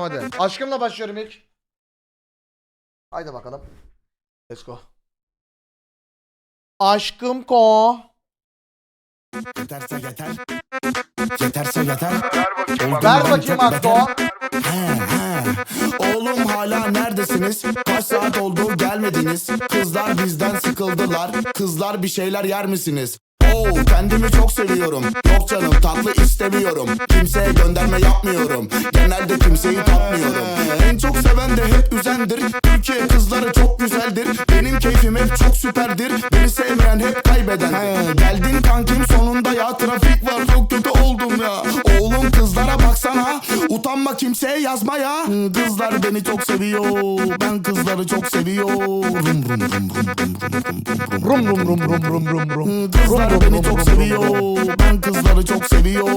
Hadi. Aşkımla başlıyorum ilk. Haydi bakalım. Let's go. Aşkım ko. Yeterse yeter. Yeterse yeter. Ver bakayım Akko. He, he. Oğlum hala neredesiniz? Kaç saat oldu gelmediniz? Kızlar bizden sıkıldılar. Kızlar bir şeyler yer misiniz? Oo, kendimi çok seviyorum. Yok canım tatlı istemiyorum. Kimseye gönderme yapmıyorum. Genelde kimseyi tatmıyorum. En çok seven de hep üzendir. Türkiye kızları çok güzeldir. Benim keyfim hep çok süperdir. Beni sevmeyen hep kaybeden. Geldin kankim sonunda ya. Trafik var çok kötü oldum ya. Oğlum kızlara baksana. Utanma kimseye yazma ya. Kızlar beni çok seviyor. Ben kızları çok seviyorum. Rum rum rum rum rum rum rum rum. Rum rum rum rum rum rum Rum, rum, beni çok seviyor Ben kızları çok seviyor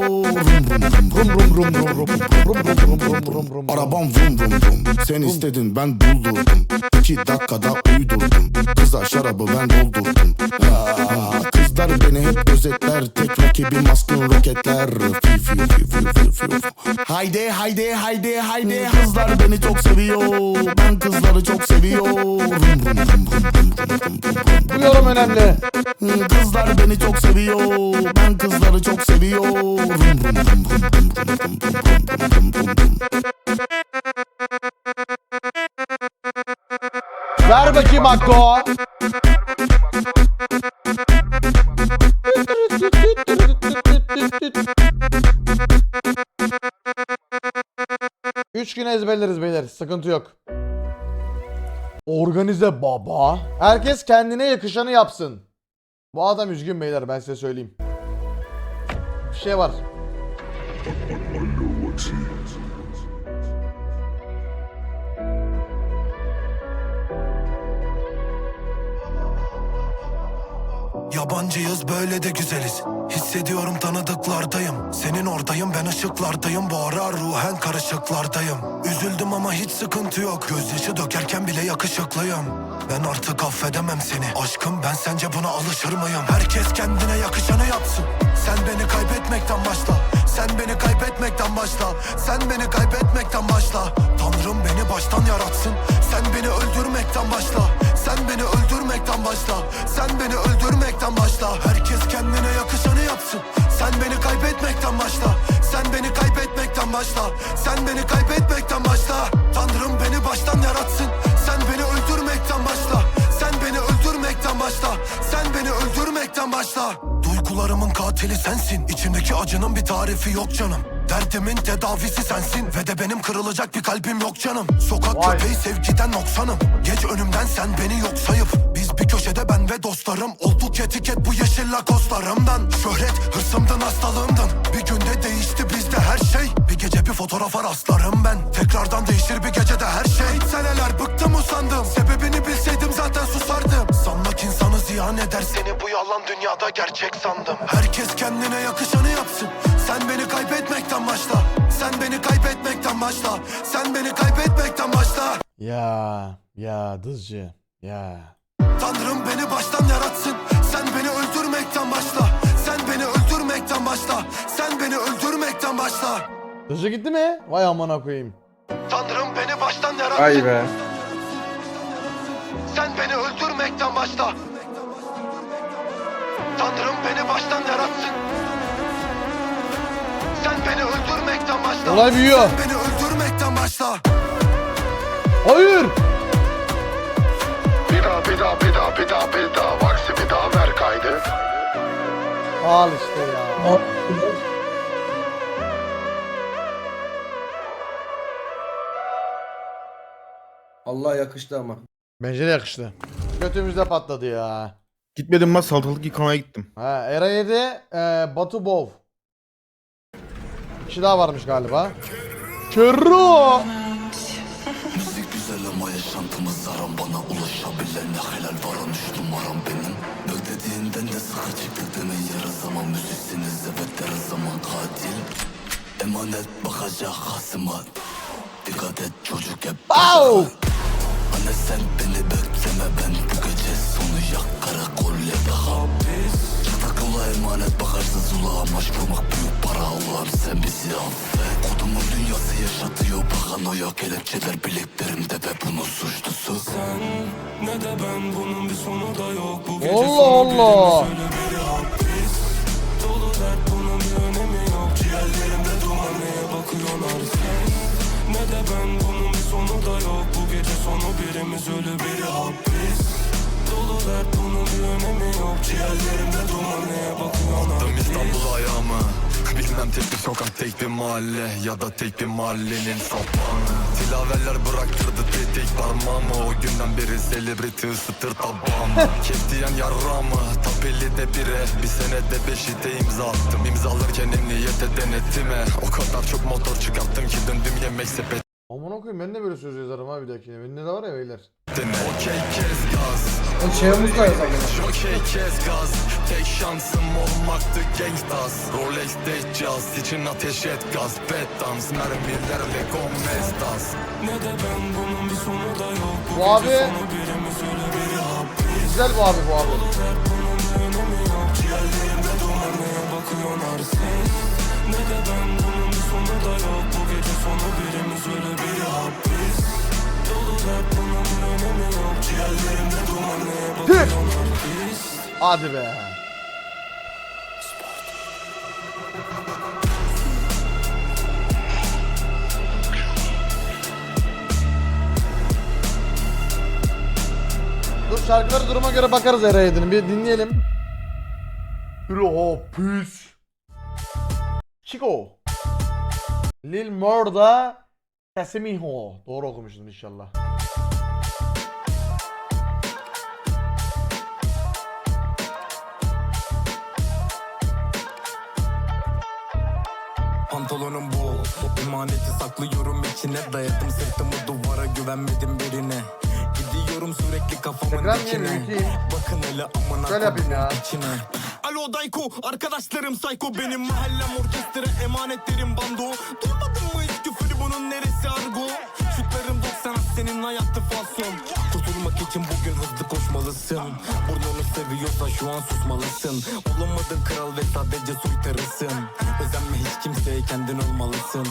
Arabam vum vum vum Sen istedin ben buldurdum İki dakikada uydurdum Kıza şarabı ben doldurdum Aa, Kızlar beni hep gözetler Tek rakibim askın roketler Fiu fiu fiu fiu fiu fiu Haydi haydi haydi haydi Kızlar beni çok seviyor Ben kızları çok seviyorum Duyuyorum önemli Kızlar beni çok çok seviyor. Ben kızları çok seviyorum Ver bakayım Akko. Üç gün ezberleriz beyler sıkıntı yok. Organize baba. Herkes kendine yakışanı yapsın. Bu adam üzgün beyler ben size söyleyeyim. Bir şey var. Yabancıyız böyle de güzeliz. Hissediyorum tanıdıklardayım. Senin oradayım ben ışıklardayım. Bu ara ruhen karışıklardayım. Üzüldüm ama hiç sıkıntı yok. Gözyaşı dökerken bile yakışıklıyım. Ben artık affedemem seni. Aşkım ben sence buna alışır mıyım? Herkes kendine yakışanı yapsın. Sen beni kaybetmekten başla. Sen beni kaybetmekten başla. Sen beni kaybetmekten başla. Tanrım beni baştan yaratsın. Sen beni öldürmekten başla Sen beni öldürmekten başla. Sen beni öldürmekten başla. Herkes kendine yakışanı yapsın. Sen beni kaybetmekten başla. Sen beni kaybetmekten başla. Sen beni kaybetmekten başla. Tanrım beni baştan yaratsın. Sen beni öldürmekten başla. Sen beni öldürmekten başla. Sen beni öldürmekten başla. Duygularımın katili sensin. İçimdeki acının bir tarifi yok canım Derdimin tedavisi sensin Ve de benim kırılacak bir kalbim yok canım. Sokak Vay. köpeği sevgiden noksanım. Geç önümden sen beni yok sayıp bir köşede ben ve dostlarım. Olduk etiket bu yeşil lakoslarımdan. Şöhret hırsımdan hastalığımdan. Bir günde değişti bizde her şey. Bir gece bir fotoğrafa rastlarım ben. Tekrardan değişir bir gecede her şey. Seneler bıktım usandım. Sebebini bilseydim zaten susardım. Sanmak insanı ziyan eder. Seni bu yalan dünyada gerçek sandım. Herkes kendine yakışanı yapsın. Sen beni kaybetmekten başla. Sen beni kaybetmekten başla. Sen beni kaybetmekten başla. Ya ya dızcı. Ya. Tanrım beni baştan yaratsın Sen beni öldürmekten başla Sen beni öldürmekten başla Sen beni öldürmekten başla Dızcı gitti mi? Vay amına koyayım. Tanrım beni baştan yaratsın Vay be. Sen beni öldürmekten başla Tanrım beni baştan yaratsın Sen beni öldürmekten başla Olay büyüyor. Sen beni öldürmekten başla Hayır. Bir daha bir daha bir daha bir daha Vaksi bir daha ver kaydı Al işte ya. Allah yakıştı ama. Bence de yakıştı. Götümüzde patladı ya. Gitmedim ben salatalık yıkamaya gittim. Ha, Era 7, e, Batu Bov. Bir kişi daha varmış galiba. Kerro. Yaşantımız aram Bana ulaşabilene helal varan Üç numaram benim. Beklediğinden de sıkı çıktık demeyin yarı zaman Müziksiniz evet her zaman katil. Emanet bakacak hasıma Dikkat et çocuk hep Au! Anne sen beni bekleme ben bu gece sonu yak karakol ya emanet bakarsın sulağım Aşk olmak büyük para Allah'ım sen bizi affet. Kodumun dünyası yaşatıyor paranoya Kelepçeler bileklerimde ve bunun suçlusu. Ne de ben bunun bir sonu da yok. Bu Allah Allah. biri hapis. Dolu dert bunun bir önemi yok. Ciğerlerimde duman neye bakıyorlar? Sen Ne de ben bunun bir sonu da yok. Bu gece sonu birimiz ölü biri hapis Ciğerlerimde duman neye bakıyorlar Attım İstanbul ayağımı Bilmem tek bir sokak tek bir mahalle Ya da tek bir mahallenin sapağını Tilaveller bıraktırdı tetik parmağımı. O günden beri celebrity ısıtır tabağımı. Kestiyen yaramı Tapeli de bire Bir senede beşi de imza attım. İmzalarken emniyete denetime. O kadar çok motor çıkarttım ki döndüm yemek sepetine Amına koyayım ben de böyle söz yazarım abi bir dahakine. Bende de var ya beyler. Okey kes gaz Okey kes gaz. Tek şansım olmaktı gangstaz Rolex'te caz. İçin ateş et gaz. Bet dans mermilerle gomestas Ne de ben bunun bir sonu da yok. Bu, Bu abi gece sonu birimiz ölü biri hapis güzel bu abi bu abi. Bunun önemi yok. Duman neye bakıyorlar sen Ne de ben bunun bir sonu da yok Hadi be. Dur şarkıları duruma göre bakarız Eraydın. Bir dinleyelim. Hilo pis. Chico. Lil Murda Casimiho. Doğru okumuştum inşallah. Pantolonum bol Emaneti saklıyorum içine Dayadım. Sırtımı duvara güvenmedim birine. Gidiyorum sürekli kafamın yeni, iki. Bakın hele amına Şöyle yapayım ya. kodumun içine. Alo Dayko arkadaşlarım Sayko benim mahallem orkestra emanetlerim bando. Duymadın mı hiç küfür bunun neresi argo? Şutlarım 90 senin hayattı fason. Kurtulmak için bugün hızlı koşmalısın. Burnunu seviyorsan şu an susmalısın. Olamadın kral ve sadece soytarısın. Özenme hiç kimseye kendin olmalısın.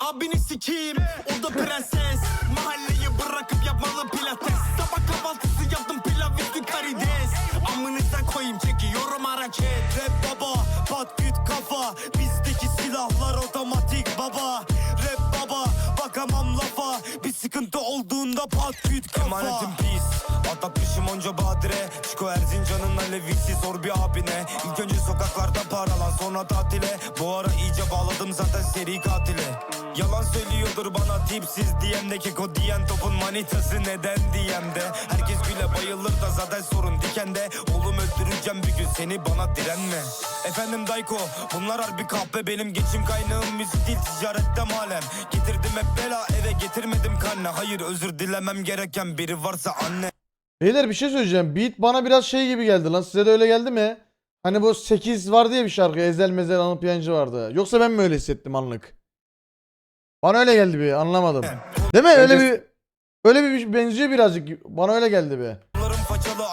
Abini sikeyim o da prenses. Mahalleyi bırakıp yapmalı pilates. Sabah kahvaltısı yaptım pilav üstü karides. Amınıza koyayım çekiyorum hareket. Rap baba pat küt kafa. Bizdeki silahlar otomatik baba. Rap bakamam lafa. Bir sıkıntı olduğunda pat küt kafa. Emanetim pis Atatmışım onca badire. Çiko Erzincan'ın alevisi sor bir abine. İlk önce sokaklarda paralan sonra tatile. Bu ara iyice bağladım zaten seri katile. Yalan söylüyordur bana tipsiz diyemde Keko diyen topun manitası neden? diyemde Herkes bile bayılır da zaten sorun dikende. Oğlum öldüreceğim bir gün seni bana direnme Efendim Dayko bunlar harbi kahpe benim geçim kaynağım müzik değil ticarette malem Getirdim hep bela eve getirmedim kanne Hayır özür dilemem gereken biri varsa anne Beyler bir şey söyleyeceğim. Beat bana biraz şey gibi geldi lan. Size de öyle geldi mi? Hani bu 8 var diye bir şarkı. Ezel mezel anıp yancı vardı. Yoksa ben mi öyle hissettim anlık? Bana öyle geldi bir anlamadım. Değil mi? Öyle bir öyle bir benziyor birazcık. Bana öyle geldi bir.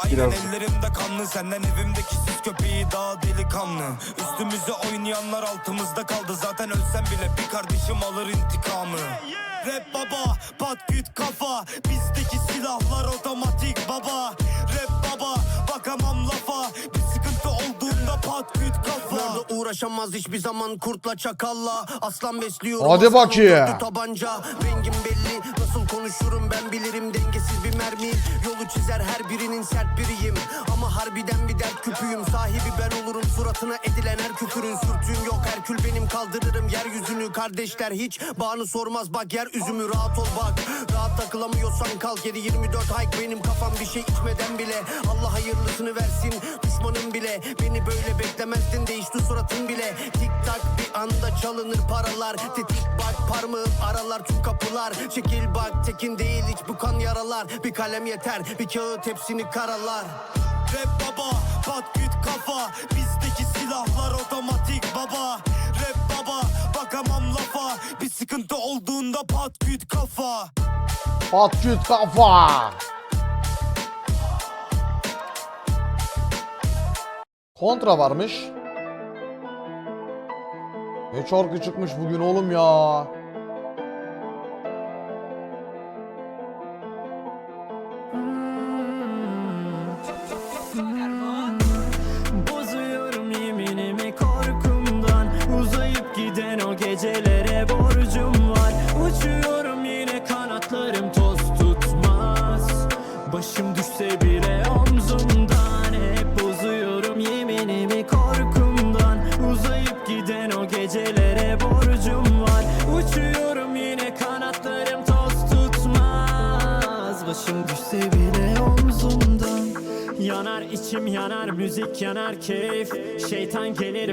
Aynen ellerimde kanlı Senden evimdeki süs köpeği daha delikanlı. Üstümüze oynayanlar altımızda kaldı Zaten ölsem bile bir kardeşim alır intikamı. Rap baba pat küt kafa Bizdeki silahlar otomatik baba. Rap baba bakamam lafa Bir sıkıntı olduğunda pat küt kafa. Nerede uğraşamaz hiçbir zaman kurtla çakalla. Aslan besliyorum Hadi aslanım bakayım. tabanca. Rengim konuşurum ben bilirim Dengesiz bir mermiyim. Yolu çizer her birinin sert biriyim. Ama harbiden bir dert küpüyüm. Sahibi ben olurum suratına edilen her küfürün Sürtüğüm yok. Herkül benim kaldırırım yeryüzünü. Kardeşler hiç bağını sormaz bak yer üzümü rahat ol bak. Rahat takılamıyorsan kalk 7-24 hike. Benim kafam bir şey içmeden bile Allah hayırlısını versin düşmanım bile. Beni böyle beklemezdin değişti suratın bile. Tik tak bir anda çalınır paralar. Tetik bak parmağım aralar tüm kapılar. Çekil bak tekin değil hiç bu kan yaralar. Bir kalem yeter bir kağıt hepsini karalar. Rap baba pat küt kafa. Bizdeki silahlar otomatik baba. Rap baba bakamam lafa. Bir sıkıntı olduğunda pat küt kafa. Patküt kafa. Kontra varmış. Ne şarkı çıkmış bugün oğlum ya.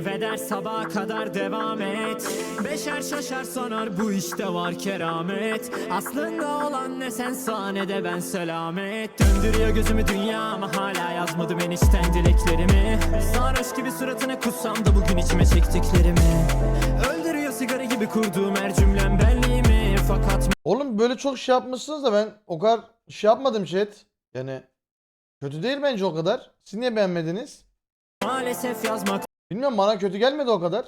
Şeytan gelir ve der sabaha kadar devam et Beşer şaşar sanar bu işte var keramet Aslında olan ne sen sahnede ben selamet Döndürüyor gözümü dünya ama hala yazmadım enişten dileklerimi Sarhoş gibi suratına kussam da bugün içime çektiklerimi Öldürüyor sigara gibi kurduğum her cümlem benliğimi Fakat Oğlum böyle çok şey yapmışsınız da ben o kadar şey yapmadım chat. Yani kötü değil bence o kadar. Siz niye beğenmediniz? maalesef yazmaktan Bilmiyorum bana kötü gelmedi o kadar.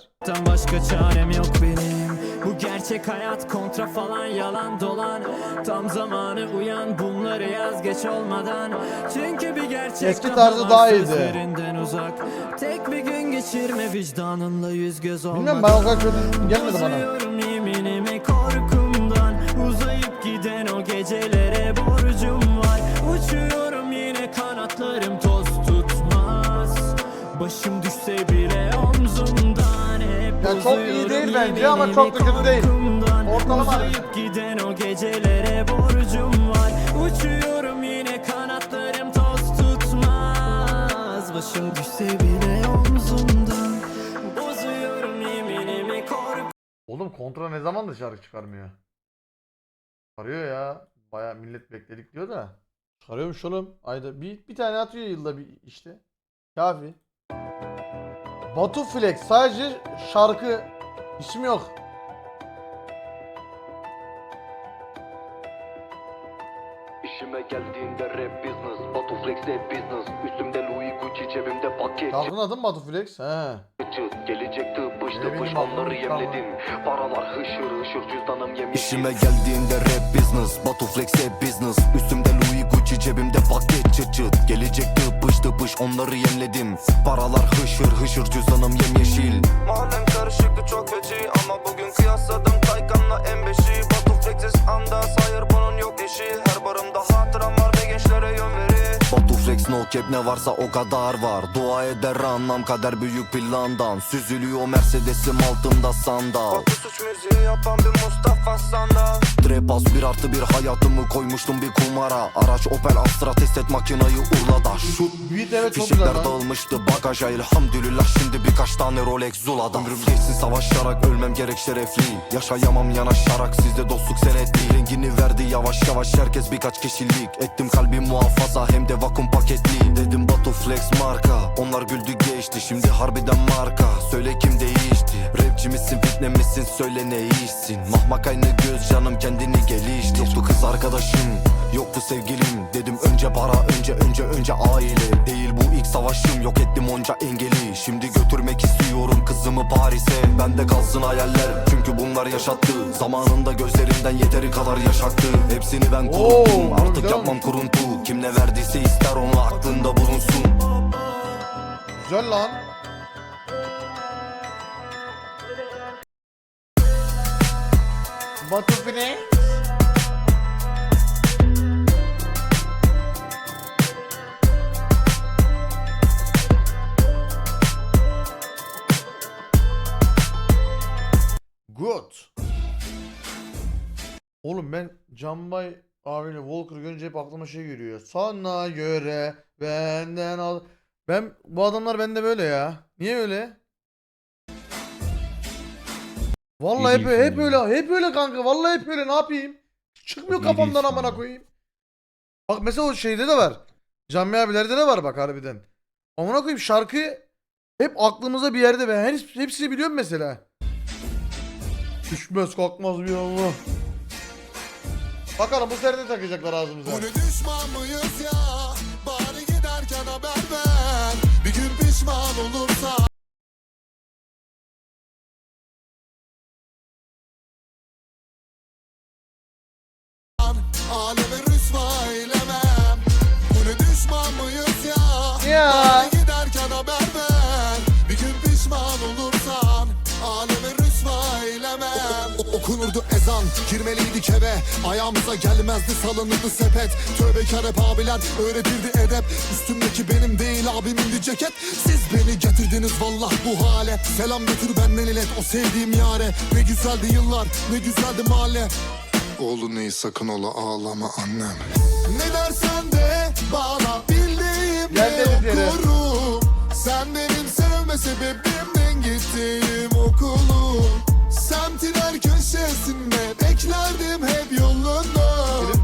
başka çarem yok benim Bu gerçek hayat kontra falan yalan dolan Tam zamanı uyan bunları yaz geç olmadan Çünkü bir gerçek Eski tarzı daha iyiydi. sözlerinden uzak Tek bir gün geçirme vicdanınla yüz göz olmadan Bilmiyorum ben o kadar kötü gelmedi bana. Bozuyorum yeminimi korkumdan Uzayıp giden o gecelere çok iyi değil bence ama çok da kötü değil. Ortalama. Uzayıp giden o gecelere borcum var Uçuyorum yine kanatlarım toz tutmaz Başım düşse bile omzumdan Bozuyorum yeminimi korkumdan Oğlum kontra ne zaman da şarkı çıkarmıyor? Çıkarıyor ya. Baya millet bekledik diyor da. Çıkarıyormuş oğlum. Ayda bir, bir tane atıyor yılda bir işte. Kafi. Batu Flex sadece şarkı ismi yok. İşime geldiğinde rap business Batu flex business Üstümde Gucci cebimde paket. Şarkının adı mı Batu Flex? He. Gelecek tıpış tıpış onları aklım yemledin. Paralar hışır hışır cüzdanım yemyeşil İşime geldiğinde rap business Batu flex hep business. Üstümde Louis Gucci cebimde paket çıt çıt. Gelecek tıpış tıpış onları yemledim. Paralar hışır hışır cüzdanım yemyeşil. Mahallem karışıktı çok feci Ama bugün kıyasladım Taycan'la M5'i Batu anda sayır bunun yok eşi. Her barımda hatıram var ve gençlere yön verir Batu flex no cap ne varsa o kadar var. Dua eder anlam kader büyük plandan. Süzülüyor Mercedes'im altımda sandal. Bu suç müziği yapan bir Mustafa Sandal. Trap az bir artı bir hayatımı koymuştum bir kumara. Araç Opel Astra test et makinayı Urla'da Şut Beat evet çok güzel Fişekler lan. dağılmıştı bagaja elhamdülillah. Şimdi birkaç tane Rolex Zula'da Ömrüm geçsin savaşarak ölmem gerek şerefli Yaşayamam yanaşarak sizde dostluk senetli Rengini verdi yavaş yavaş herkes birkaç kişilik. Ettim kalbi muhafaza hem de vakum paketli. Dedim Batu Flex marka onlar güldü geçti. Şimdi harbiden marka söyle kim değişti? Rapçi misin fitne misin söyle ne işsin Mahmak aynı göz canım kendini geliştir. Yoktu kız arkadaşım Yoktu sevgilim. Dedim önce para önce önce önce aile. Değil bu savaşım yok ettim onca engeli. Şimdi götürmek istiyorum kızımı Paris'e. Bende kalsın hayaller çünkü bunlar yaşattı. Zamanında gözlerimden yeteri kadar yaşattı Hepsini ben kuruttum Oo, artık güzel. yapmam kuruntu. Kim ne verdiyse ister onu aklında bulunsun. Güzel lan. Batu Flex. Good. Oğlum ben Canbay abiyle Walker görünce hep aklıma şey geliyor. Sana göre benden al. Ben bu adamlar bende böyle ya. Niye öyle? Vallahi hep, hep öyle hep öyle kanka. Vallahi hep öyle ne yapayım? Çıkmıyor kafamdan amına koyayım. Bak mesela o şeyde de var. Cami abilerde de var bak harbiden. Amına koyayım şarkı hep aklımıza bir yerde ben her hepsini biliyorum mesela. Düşmez kalkmaz bir Allah. Bakalım bu sene de takacaklar ağzımıza. düşman mıyız ya? Bari giderken haber ver. Bir gün pişman olursan O- Okunurdu ezan. Girmeliydik eve Ayağımıza gelmezdi salınırdı sepet. Tövbekar hep abiler öğretirdi edep. Üstümdeki benim değil abimindi ceket. Siz beni getirdiniz vallah bu hale. Selam götür benden ilet o sevdiğim yare. Ne güzeldi yıllar ne güzeldi mahalle. Oğlum neyi sakın ola ağlama annem. Ne dersen de bana bildiğim Gel ne deniz yere. okurum. Sen benim sevme sebebimden gittiğim okulu Semtin her köşesinde beklerdim hep yolunu.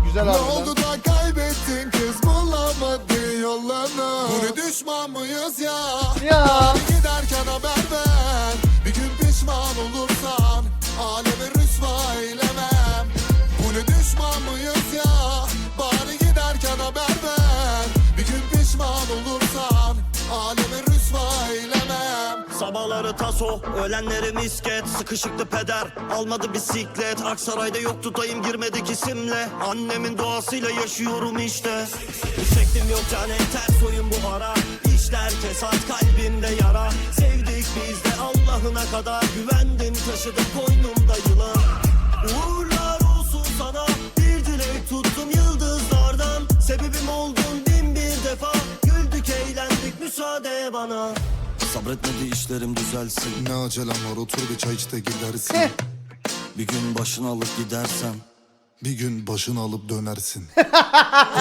Güzel Ne oldu da kaybettin kız bulamadın yolunu. Bu ne düşman mıyız ya? Ya. Giderken haber ver. Bir gün pişman olursan. Aleme Sabahları taso, öğlenleri misket Sıkışıktı peder, almadı bisiklet Aksaray'da yoktu dayım girmedik isimle Annemin doğasıyla yaşıyorum işte. Şeklim yok cane ters oyun bu ara. İşler kesat kalbimde yara. Sevdik biz de Allah'ına kadar. Güvendim taşıdım koynumda yılan Uğurlar olsun sana. Bir dilek tuttum yıldızlardan. Sebebim oldun bin bir defa. Güldük eğlendik müsaade bana Sabretmedi işlerim düzelsin. Ne acelem var otur bir çay iç de gidersin Bir gün başını alıp gidersen Bir gün başını alıp dönersin.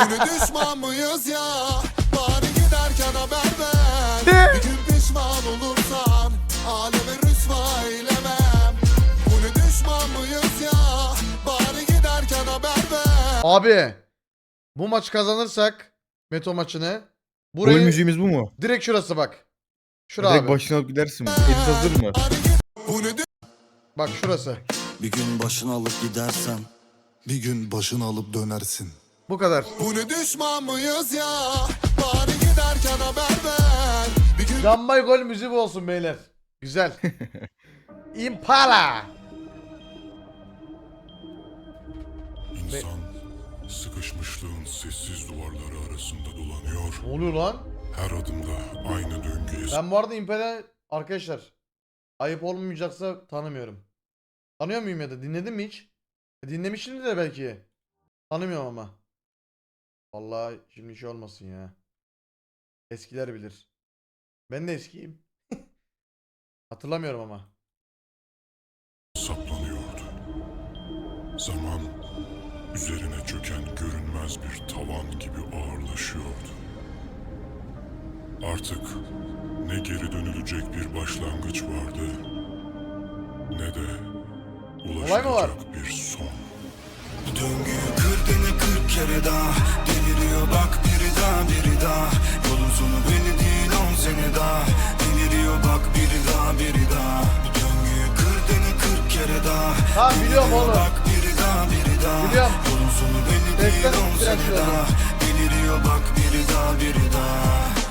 Ne düşman mıyız ya. Bari giderken haber ver. Bir gün pişman olursan Aleme rüsva eylemem. Bu ne düşman mıyız ya. Bari giderken haber ver. Abi bu maç kazanırsak Meto maçını Gol burayı müziğimiz bu mu? direkt şurası bak. Şura Direkt abi. başına alıp gidersin. Edit hazır mı? Bu ne Bak şurası. Bir gün başını alıp gidersen Bir gün başını alıp dönersin Bu kadar. Bu ne düşman mıyız ya Bari giderken haber ver Bir gün Gambay gol müziği bu olsun beyler. Güzel. Impala. İnsan sıkışmışlığın sessiz duvarları arasında dolanıyor Ne oluyor lan? Her adımda aynı döngüye Ben bu arada Impala arkadaşlar ayıp olmayacaksa tanımıyorum. Tanıyor muyum ya da dinledin mi hiç? E, dinlemişimdir de belki. Tanımıyorum ama. Vallahi şimdi şey olmasın ya. Eskiler bilir. Ben de eskiyim. Hatırlamıyorum ama. saplanıyordu Zaman üzerine çöken görünmez bir tavan gibi ağırlaşıyordu Artık ne geri dönülecek bir başlangıç vardı ne de Olay mı var? ulaşılacak bir son Bu döngüyü kır dene kırk kere daha Deliriyor bak biri daha biri daha Yolun sonu belli değil on sene daha Deliriyor bak biri daha biri daha Bu döngüyü kır dene kırk kere daha Ha biliyorum oğlum. Bak biri daha biri daha Biliyorum. Yolun sonu belli değil on sene daha Deliriyor bak biri daha biri daha.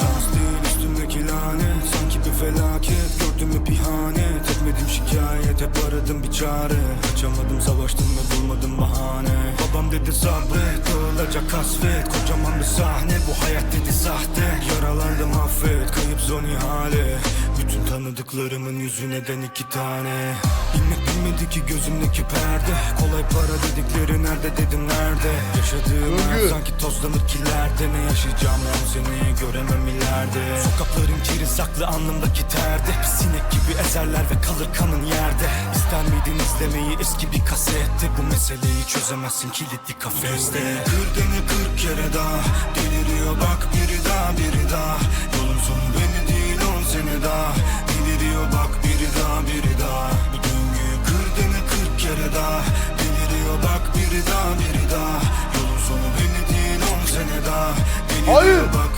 Şans değil üstümdeki lanet Sanki bir felaket gördüm hep ihanet Etmedim şikayet hep aradım bir çare. Kaçamadım savaştım ve bulmadım bahane. Babam dedi sabret dağılacak kasvet Kocaman bir sahne bu hayat dedi sahte. Yaralandım affet. Kayıp zon ihale Bütün tanıdıklarımın yüzü neden iki tane. Bilmek bilmedi ki gözümdeki perde. Kolay para dedikleri nerede dedim nerede? Yaşadığım hayat sanki tozlanır kilerde Ne yaşayacağım on seneyi göremem ileride. Sokakların kiri saklı alnımdaki terde Bir sinek gibi ezerler ve kalır kanın yerde. İster miydin izlemeyi? Eski bir kasette. Bu meseleyi çözemezsin kilitli kafeste. Kır dene kırk kere daha. Deliriyor bak biri daha biri daha. Yolun sonu belli sene daha. Deliriyor bak biri daha biri daha. Bu döngüyü kır dene kırk kere daha. Deliriyor bak biri daha biri daha. Yolun sonu belli değil on sene daha. Deliriyor Hayır. bak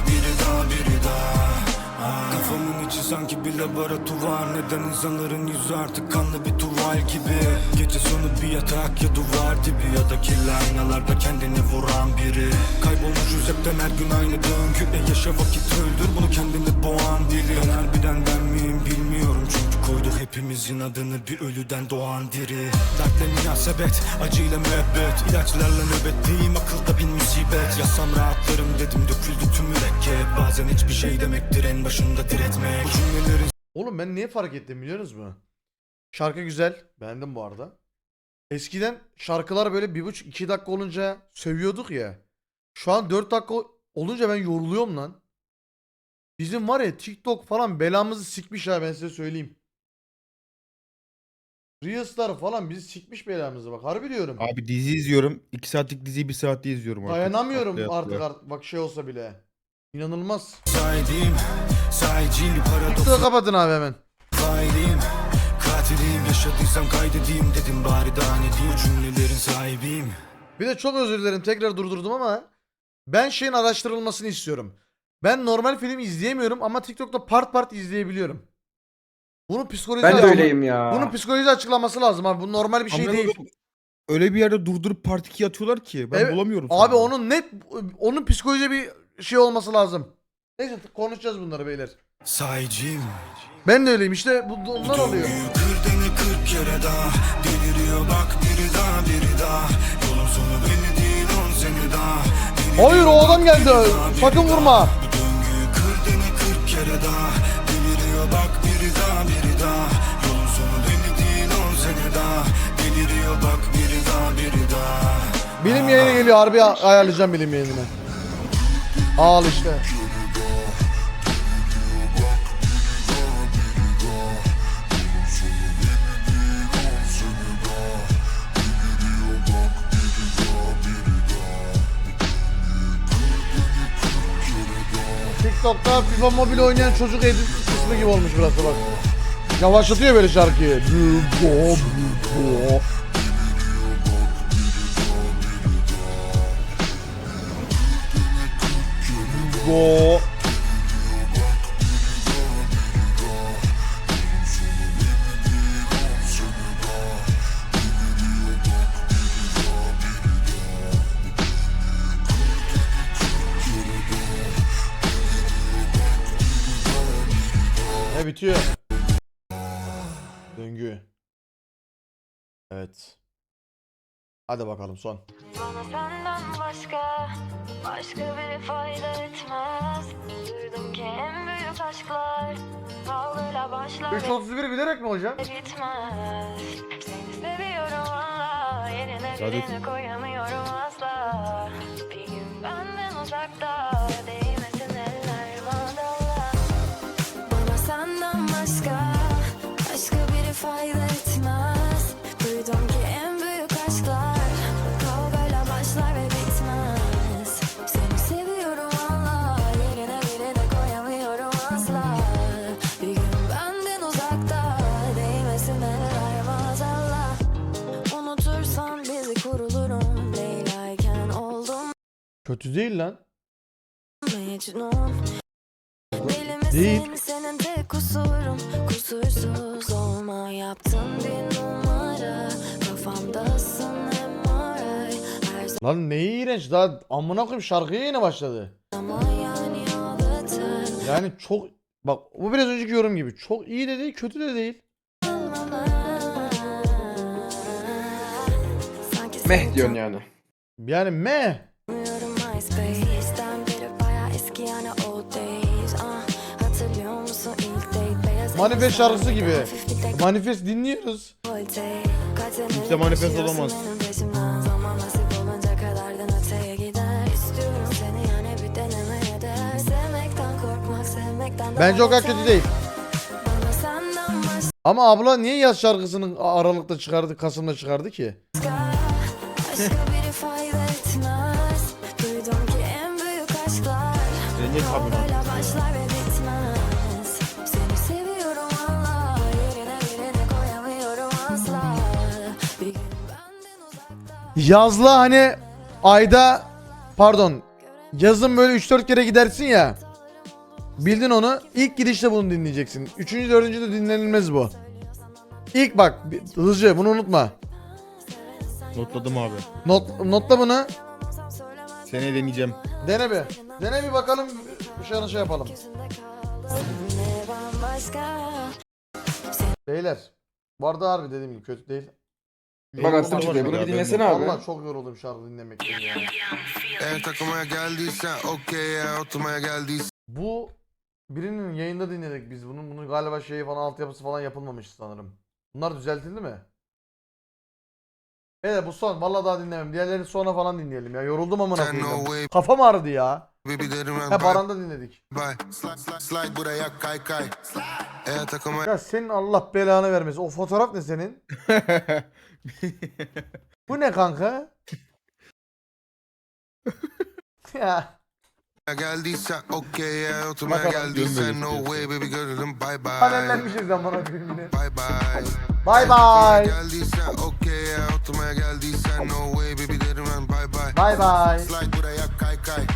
sanki bir laboratuvar Neden insanların yüzü artık kanlı bir tuval gibi? Gece sonu bir yatak ya duvar dibi Ya da kirli aynalar Kenarda kendini vuran biri. Kaybolmuş hepten her gün aynı döngü. E yaşa vakit öldür bunu kendini boğan dili. Ben harbiden ben miyim bilmiyorum Çünkü koydu hepimizin adını bir ölüden doğan diri Dertle münasebet acıyla müebbet İlaçlarla nöbetteyim akılda bin musibet Yazsam rahatlarım dedim döküldü tüm mürekkep Bazen hiçbir şey demektir en başında diretmek Bu cümlelerin Oğlum ben niye fark ettim biliyorsunuz mu? Şarkı güzel. Beğendim bu arada. Eskiden şarkılar böyle bir buçuk iki dakika olunca sövüyorduk ya. Şu an 4 dakika olunca ben yoruluyorum lan. Bizim var ya TikTok falan belamızı sikmiş ha ben size söyleyeyim. Reels'lar falan bizi sikmiş belamızı bak harbi diyorum. Abi dizi izliyorum. 2 saatlik diziyi 1 saatte izliyorum artık. Dayanamıyorum Atlaya artık, atlaya. artık bak şey olsa bile. İnanılmaz. sahibiyim Sahiciyim bir paradoks kapatın abi hemen. failiyim Katiliyim yaşadıysam kaydedeyim dedim bari daha ne diyeyim Cümlelerin sahibiyim Bir de çok özür dilerim tekrar durdurdum ama ben şeyin araştırılmasını istiyorum. Ben normal film izleyemiyorum ama TikTok'ta part part izleyebiliyorum. Bunun psikoloji Ben de açıklama- öyleyim ya. Bunun psikoloji açıklaması lazım abi. Bu normal bir şey Amına değil. koyayım, Öyle bir yerde durdurup part 2 atıyorlar ki ben Evet, bulamıyorum. Abi sonra. onun net onun psikoloji bir şey olması lazım. Neyse konuşacağız bunları beyler. Sahiciyim Ben de öyleyim işte bu bunlar oluyor. Döngüyü kır dene kırk kere daha Deliriyor bak biri daha biri daha Yolun sonu belli değil on sene daha Hayır o adam geldi. Sakın vurma. Bu döngüyü kır dene kırk kere daha Deliriyor bak biri daha biri daha Yolun sonu belli değil on sene daha Deliriyor bak biri daha biri daha Bilim yayını geliyor harbi ayarlayacağım bilim yayınını. Al işte. TikTok'ta FIFA Mobile oynayan çocuk edit kısmı gibi olmuş burası bak. Yavaşlatıyor böyle şarkıyı. Go. Bitiyor? Döngü. Evet. Hadi bakalım son. Bana senden başka Başka biri fayda etmez Duydum ki en büyük aşklar Kavgayla başlar 331 bilerek mi hocam? bitmez Seni seviyorum valla Yerine birini koyamıyorum asla Bir gün benden uzakta Değmesin Kötü değil lan. Değil. senin tek kusurun Kusursuz olma yaptın bir numara Kafamdasın MRI Her Lan ne iğrenç daha amına koyayım şarkıya yeni başladı. zaman yani ağlatır Yani çok bak bu biraz önceki yorum gibi. Çok iyi de değil, kötü de değil. Sanki Meh diyorsun yani. Yani me. Seni yani bir denemeye değer Sevmekten korkmak sevmekten daha Bence o kadar kötü değil. Ama abla niye yaz şarkısını Aralık'ta çıkardı, Kasım'da çıkardı ki? Başka biri Yazla hani ayda pardon yazın böyle 3-4 kere gidersin ya. Bildin onu. İlk gidişte bunu dinleyeceksin. Üçüncü, dördüncü de dinlenilmez bu. İlk bak hızlıca bunu unutma. Notladım abi. Not, notla bunu. Seneye deneyeceğim. Dene bir. Dene bir bakalım. Bir şey yapalım. Beyler. Bu arada harbi dediğim gibi kötü değil. Bak attım şuraya, bunu bir dinlesene abi. Valla çok yoruldum şarkı dinlemekten ya. Eğer takılmaya geldiysen okey ya oturmaya geldiysen Bu birinin yayında dinledik biz bunun. Bunun galiba şeyi falan altyapısı falan yapılmamış sanırım. Bunlar düzeltildi mi? Beyler bu son. Valla daha dinlemem. Diğerlerini sonra falan dinleyelim ya. Yoruldum amına Sen no koyayım. way Kafam ağrıdı ya. baby derim ben He bye Baran'da dinledik. bye Slide, slide, slide buraya kay kay Eğer Ya senin Allah belanı vermesin. O fotoğraf ne senin? Bu ne kanka? ya. geldiysen okey ya oturmaya geldiysen no way baby görürüm bye bye Panellenmişiz amına koyayım yine. Bye bye Bye bye. geldiysen okey ya oturmaya geldiysen no way baby derim ben bye bye Bye bye. Slide buraya kay kay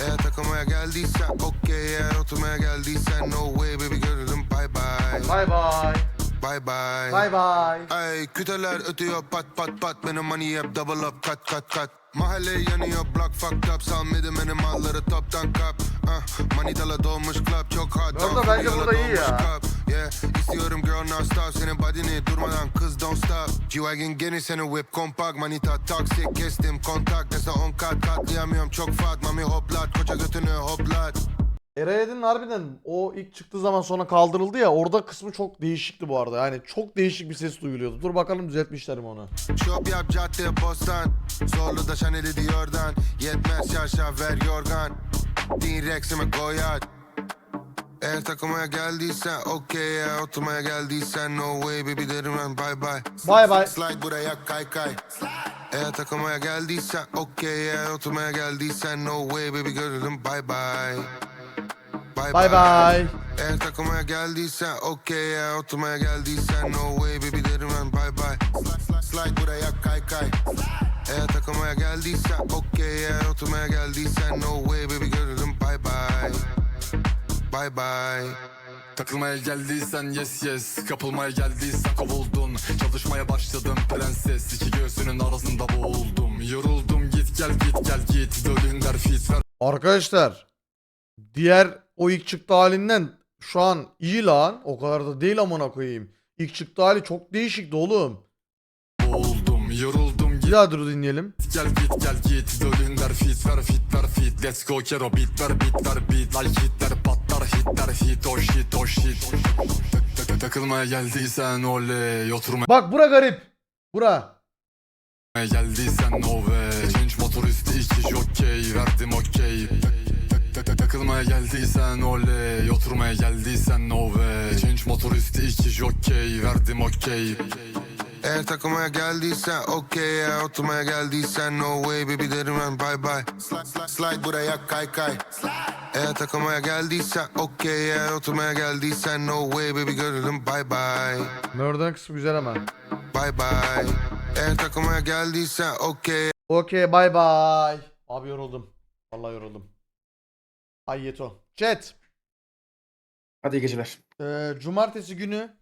Eğer takılmaya geldiysen okey ya oturmaya geldiysen no way baby görürüm bye bye Bye bye. Bye bye. Bye bye. Ay küteler ötüyor pat pat pat. Benim money hep double up kat kat kat Mahalle yanıyor block fucked up. Salmedim benim malları toptan kap. Uh, Manitala dolmuş club. Çok hot down, bence burada iyi ya. cup. Yeah istiyorum girl non stop. Senin body'ni durmadan kız don't stop. G-Wagon geni seni whip kompakt Manita toxic kestim kontak Dese on kat katlayamıyorum. Çok fat Mami hoplat. Koca götünü hoplat Eraydın harbiden o ilk çıktığı zaman sonra kaldırıldı ya orada kısmı çok değişikti bu arada. Yani çok değişik bir ses duyuluyordu. Dur bakalım düzeltmişler mi onu. Şop yap cadde bostan Zorlu da Chanel'i diyordan Yetmez şarşa ver yorgan Din Rex'ime koyat Eğer takılmaya geldiysen okey ya Oturmaya geldiysen no way baby derim ben bye bye Bye bye. Slide buraya kay kay Eğer takılmaya geldiysen okey ya Oturmaya geldiysen no way baby görürüm bye bye Bye Bye bye. eğer takılmaya geldiysen okey ya Oturmaya geldiysen no way baby derim ben. Bye bye. Slide, buraya kay kay. Eğer takılmaya geldiysen okey ya Oturmaya geldiysen no way baby görürüm. Bye bye. Bye bye. Takılmaya geldiysen yes yes. Kapılmaya geldiysen kovuldun. Çalışmaya başladım prenses. İki göğsünün arasında boğuldum. Yoruldum git gel git gel git. Dölünder fit ver. Arkadaşlar diğer o ilk çıktı halinden şu an iyi lan. O kadar da değil amına koyayım. İlk çıktı hali çok değişikti oğlum. boğuldum Yoruldum Bir daha dur dinleyelim. gel git gel git Dölünder fit ver fit ver fit Let's go kero beat ver beat ver beat Like hitler patlar hitler hit oh shit oh shit Tak- tak- Takılmaya geldiysen oley Oturmaya Bak bura garip. Bura. geldiysen no way Change motoristi iki jockey Verdim okey Takılmaya geldiysen oley Oturmaya geldiysen no way. Change motoristi iki jockey Verdim okey Eğer takılmaya geldiysen okey ya Oturmaya geldiysen no way. Baby derim ben bye bye. Slide, slide, slide buraya kay kay. Eğer takılmaya geldiysen okey ya Oturmaya geldiysen no way. Baby görürüm bye bye. Kısmı güzel ama. Bye bye. Eğer takılmaya geldiysen okey Okey bye bye. Abi yoruldum. Vallahi yoruldum. Ay yeto. Chat. Hadi iyi geceler. Ee, cumartesi günü